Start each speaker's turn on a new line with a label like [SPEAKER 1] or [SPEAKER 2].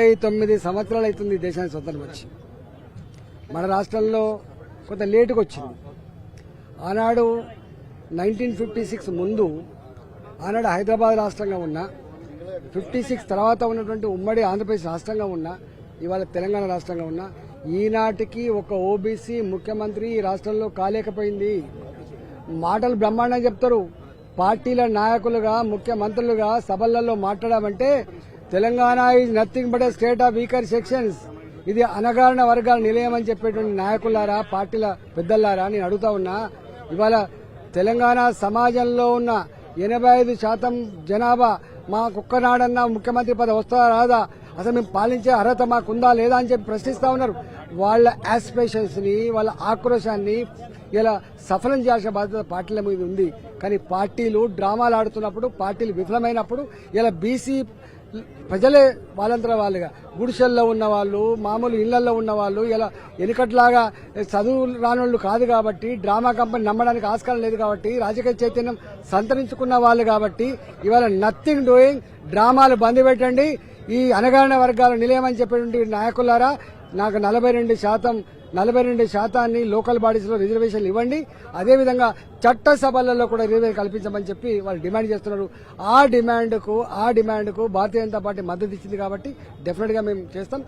[SPEAKER 1] ఇరవై తొమ్మిది సంవత్సరాలు అవుతుంది దేశానికి స్వతంత్రం వచ్చి. మన రాష్ట్రంలో కొంత లేటుగా వచ్చింది. ఆనాడు నైన్టీన్ ఫిఫ్టీ సిక్స్ ముందు ఆనాడు హైదరాబాద్ రాష్ట్రంగా ఉన్న ఫిఫ్టీ సిక్స్ తర్వాత ఉన్నటువంటి ఉమ్మడి ఆంధ్రప్రదేశ్ రాష్ట్రంగా ఉన్న ఇవాళ తెలంగాణ రాష్ట్రంగా ఉన్న ఈనాటికి ఒక ఓబీసీ ముఖ్యమంత్రి ఈ రాష్ట్రంలో కాలేకపోయింది. మాటలు బ్రహ్మాండంగా చెప్తారు. పార్టీల నాయకులుగా ముఖ్యమంత్రులుగా సభలలో మాట్లాడామంటే Telangana is nothing but a state of weaker sections ఇది అనగారిన వర్గాల నిలయం అని చెప్పేటువంటి నాయకులారా పార్టీల పెద్దలారా నేను అడుగుతా ఉన్నా. ఇవాళ తెలంగాణ సమాజంలో ఉన్న ఎనభై ఐదు శాతం జనాభా మాకొక్కనాడన్నా ముఖ్యమంత్రి పదవి వస్తుందా రాదా? అసలు మేము పాలించే అర్హత మాకుందా లేదా అని చెప్పి ప్రశ్నిస్తా ఉన్నారు. వాళ్ళ ఆస్పిరేషన్స్ని వాళ్ళ ఆక్రోశాన్ని ఇలా సఫలం చేయాల్సిన బాధ్యత పార్టీల మీద ఉంది. కానీ పార్టీలు డ్రామాలు ఆడుతున్నప్పుడు పార్టీలు విఫలమైనప్పుడు ఇలా బీసీ ప్రజలే వాళ్ళంతా వాళ్ళుగా. గుడిసెల్లో ఉన్న వాళ్ళు మామూలు ఇళ్ళలో ఉన్న వాళ్ళు ఇలా ఎనికట్లాగా చదువు రానోళ్ళు కాదు కాబట్టి డ్రామా కంపెనీ నమ్మడానికి ఆస్కారం లేదు కాబట్టి రాజకీయ చైతన్యం సంతరించుకున్న వాళ్ళు కాబట్టి ఇవాళ నథింగ్ డూయింగ్ డ్రామాలు బంద్ పెట్టండి. ఈ అనగారిన వర్గాల నిలయమని చెప్పేటువంటి నాయకులారా నాకు నలభై రెండు శాతం నలభై రెండు శాతాన్ని లోకల్ బాడీస్లో రిజర్వేషన్లు ఇవ్వండి. అదేవిధంగా చట్టసభలలో కూడా రిజర్వేషన్ కల్పించమని చెప్పి వాళ్ళు డిమాండ్ చేస్తున్నారు. ఆ డిమాండ్కు ఆ డిమాండ్కు భారతీయ జనతా పార్టీ మద్దతు ఇచ్చింది కాబట్టి డెఫినెట్గా మేము చేస్తాం.